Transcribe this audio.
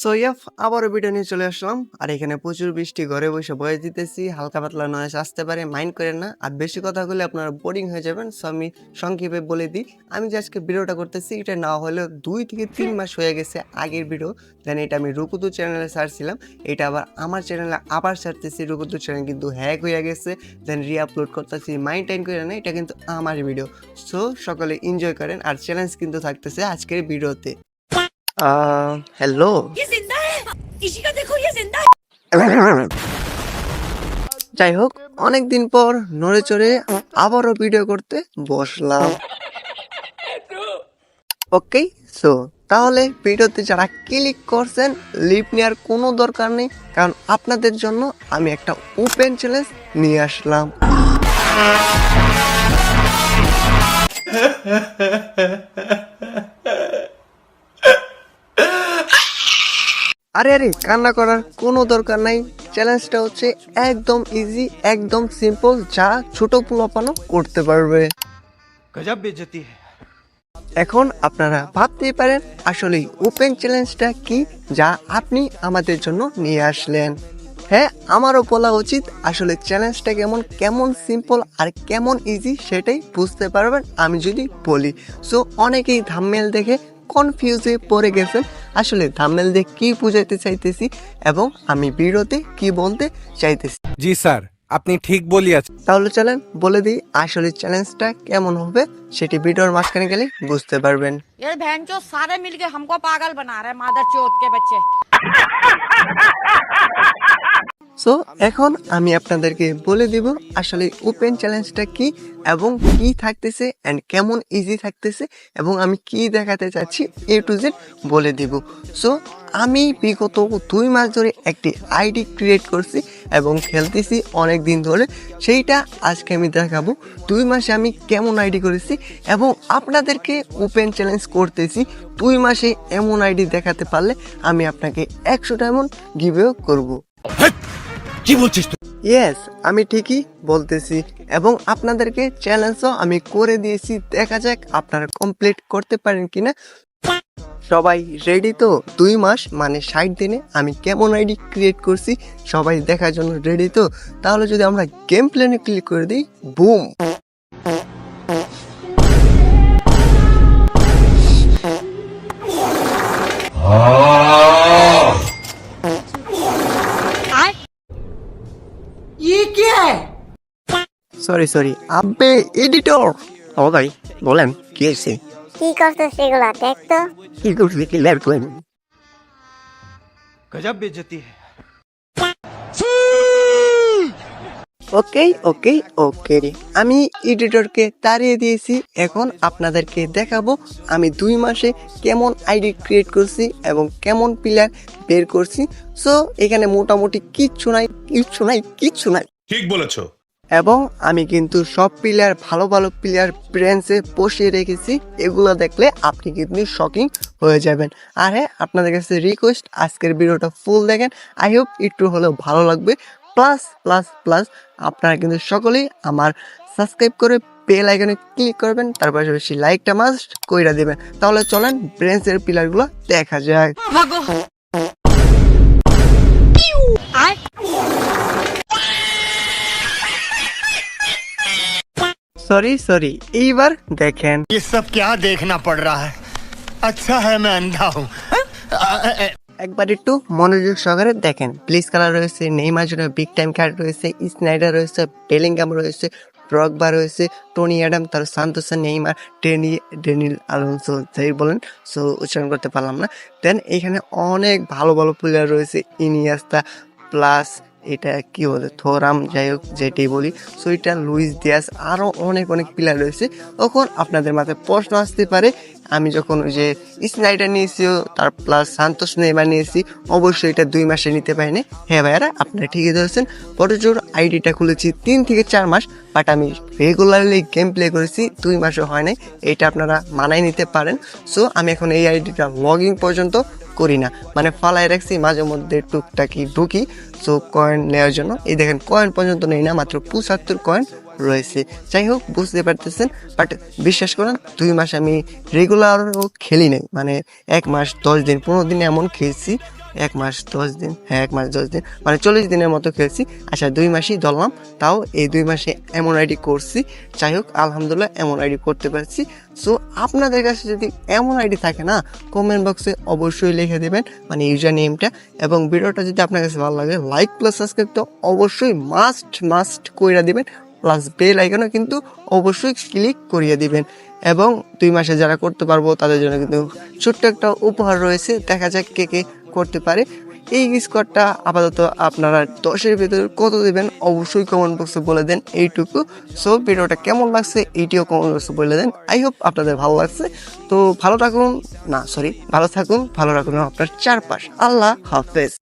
So ইয়াফ আবারও video নিয়ে চলে আসলাম। আর এখানে প্রচুর বৃষ্টি, ঘরে বসে বয়ে দিতেছি। হালকা পাতলা নয়েস আসতে পারে মাইন্ড করেন না। আর বেশি কথা বলে আপনারা বোরিং হয়ে যাবেন সো আমি সংক্ষেপে বলে দিই। আমি যে আজকে ভিডিওটা করতেছি, এটা না হলেও দুই থেকে তিন মাস হয়ে গেছে আগের ভিডিও দেন এটা আমি রুকুতু চ্যানেলে সারছিলাম এটা আবার আমার চ্যানেলে আবার সারতেছি রুকুতু চ্যানেল কিন্তু হ্যাক হয়ে গেছে। দেন রি আপলোড করতেছি মাইন্ড টাইম করে না, এটা কিন্তু আমার ভিডিও সো সকলে এনজয় করেন। আর চ্যালেঞ্জ কিন্তু থাকতেছে আজকের ভিডিওতে হ্যালো ये जिंदा है इसी का देखो ये जिंदा है যাই হোক অনেক দিন পর নড়ে চড়ে আবারও ভিডিও করতে বসলাম ওকে সো তাহলে ভিডিওতে যারা ক্লিক করছেন লিপ নেওয়ার কোনো দরকার নেই কারণ আপনাদের জন্য আমি একটা ওপেন চ্যালেঞ্জ নিয়ে আসলাম আরে আরে কান্না করার কোনো দরকার নাই। চ্যালেঞ্জটা হচ্ছে একদম ইজি একদম সিম্পল যা ছোট পোলাপানো করতে পারবে। গজব বেজতি এখন আপনারা ভাবতেই পারেন আসলে ওপেন চ্যালেঞ্জটা কি যা আপনি আমাদের জন্য নিয়ে আসলেন। হ্যাঁ আমারও বলা উচিত আসলে চ্যালেঞ্জটা কেমন কেমন সিম্পল আর কেমন ইজি সেটাই বুঝতে পারবেন আমি যদি বলি। সো অনেকেই ধামমেল দেখে কনফিউজে পড়ে গেছেন আসলে ধাম্মেল দেখে কি বুঝাইতে চাইতেছি এবং আমি ভিডিওতে কি বলতে চাইতেছি জি স্যার আপনি ঠিক বলিয়াছেন তাহলে চলেন বলে দিই আসলে চ্যালেঞ্জটা কেমন হবে সেটি ভিডিওর মাঝখানে গেলে বুঝতে পারবেন ये बहन चो सारे मिलके हमको पागल बना रहे मादर चोत के बच्चे সো এখন আমি আপনাদেরকে বলে দিব আসলে ওপেন চ্যালেঞ্জটা কি এবং কি থাকতেছে অ্যান্ড কেমন ইজি থাকতেছে এবং আমি কি দেখাতে চাচ্ছি এ টু জেড বলে দিব। সো আমি বিগত দুই মাস ধরে একটি আইডি ক্রিয়েট করছি এবং খেলতেছি অনেক দিন ধরে। সেইটা আজকে আমি দেখাবো। দুই মাসে আমি কেমন আইডি করেছি এবং আপনাদেরকে ওপেন চ্যালেঞ্জ করতেছি। দুই মাসে এমন আইডি দেখাতে পারলে আমি আপনাকে একশো ডায়মন্ড গিভেও করব। কি বলছিস তুই? ইয়েস আমি ঠিকই বলতেছি। এবং আপনাদেরকে চ্যালেঞ্জও আমি করে দিয়েছি। দেখা যাক আপনারা কমপ্লিট করতে পারেন কিনা। সবাই রেডি তো? দুই মাস মানে ষাট দিনে আমি কেমন আইডি ক্রিয়েট করছি? সবাই দেখার জন্য রেডি তো? তাহলে যদি আমরা গেম প্ল্যানে ক্লিক করে দিই বুম সরি সরি আব্বে এডিটর ও ভাই বলেন কি হয়েছে? কি করছ সেগুলা দেখ তো। কি করছি কি ল্যাব করেন গজব বেজতি ওকে ওকে ওকে আমি এডিটরকে তাড়িয়ে দিয়েছি এখন আপনাদেরকে দেখাবো আমি দুই মাসে কেমন আইডি ক্রিয়েট করছি এবং কেমন পিলার বের করছি। সো এখানে মোটামুটি কিচ্ছু নাই কিচ্ছু নাই কিচ্ছু নাই। ঠিক বলেছ। এবং আমি কিন্তু সব প্লেয়ার ভালো ভালো প্লেয়ার ব্রেঞ্চে বসিয়ে রেখেছি। এগুলো দেখলে আপনি কিন্তু শকিং হয়ে যাবেন। আর হ্যাঁ আপনাদের কাছে রিকোয়েস্ট আজকের ভিডিওটা ফুল দেখেন। আই হোপ একটু হলেও ভালো লাগবে। প্লাস প্লাস প্লাস আপনারা কিন্তু সকলেই আমার সাবস্ক্রাইব করে বেল আইকনে ক্লিক করবেন। তার পাশাপাশি লাইকটা মাস্ট কইরা দেবেন। তাহলে চলেন ব্রেঞ্চের পিলারগুলো দেখা যাক। সরি সরি এইবার দেখেন ये सब क्या देखना पड़ रहा है अच्छा है मैं अंधा हूँ একবার একটু মনোযোগ সহকারে দেখেন প্লিজ কালার রয়েছে নেইমার জন্য বিগ টাইম ক্যাট রয়েছে স্নাইডার রয়েছে বেলিংগাম রয়েছে ড্রগবা রয়েছে টনি অ্যাডাম তার Santos Neymar Danny Daniel Alonso যাই বলেন সো উচ্চারণ করতে পারলাম না দেন এখানে অনেক ভালো ভালো প্লেয়ার রয়েছে ইনিয়াস্তা প্লাস এটা কি বলে, থোরাম, যাই হোক যেটাই বলি। সো এটা লুইস দিয়াস আরও অনেক অনেক প্লেয়ার রয়েছে। তখন আপনাদের মাথায় প্রশ্ন আসতে পারে, আমি যখন ওই যে স্নাইডার নিয়েছি তার প্লাস সান্তোষ নেইমার নিয়েছি, অবশ্যই এটা দুই মাসে নিতে পারিনি। হ্যাঁ ভাইয়ারা, আপনারা ঠিকই ধরেছেন। বড়জোর আইডিটা খুলেছি তিন থেকে চার মাস বাট আমি রেগুলারলি গেম প্লে করেছি, দুই মাসও হয় নাই। এটা আপনারা মানায় নিতে পারেন। সো আমি এখন এই আইডিটা লগ ইন পর্যন্ত করি না। মানে ফালাই রাখছি, মাঝে মধ্যে টুকটাকি ঢুকি সো কয়েন নেওয়ার জন্য। এই দেখেন কয়েন পর্যন্ত নেই না, মাত্র পঁচাত্তর কয়েন রয়েছে। যাই হোক, বুঝতে পারতেছেন বাট বিশ্বাস করেন, দুই মাস আমি রেগুলারও খেলি নাই। মানে এক মাস, দশ দিন, পনেরো দিন এমন খেলছি এক মাস, দশ দিন হ্যাঁ এক মাস, দশ দিন মানে চল্লিশ দিনের মতো খেলছি। আচ্ছা দুই মাসই ধরলাম, তাও এই দুই মাসে এমন আইডি করছি। যাই হোক, আলহামদুলিল্লাহ এমন আইডি করতে পারছি। সো আপনাদের কাছে যদি এমন আইডি থাকে না কমেন্ট বক্সে অবশ্যই লিখে দেবেন মানে ইউজার নেমটা এবং ভিডিওটা যদি আপনার কাছে ভালো লাগে লাইক প্লাস সাবস্ক্রাইব তো অবশ্যই মাস্ট মাস্ট কইরা দিবেন প্লাস বেল আইকনও কিন্তু অবশ্যই ক্লিক করিয়ে দিবেন। এবং দুই মাসে যারা করতে পারব, তাদের জন্য কিন্তু ছোট্ট একটা উপহার রয়েছে। দেখা যাক কে কে করতে পারে। এই স্কোরটা আপাতত আপনারা দশের ভেতরে কত দেবেন অবশ্যই কমেন্ট বক্সে বলে দেন এইটুকু। সো ভিডিওটা কেমন লাগছে এইটিও কমেন্ট বক্সে বলে দেন। আই হোপ আপনাদের ভালো লাগছে। তো ভালো থাকুন, না সরি ভালো থাকুন, ভালো রাখুন আপনার চারপাশ। আল্লাহ হাফেজ।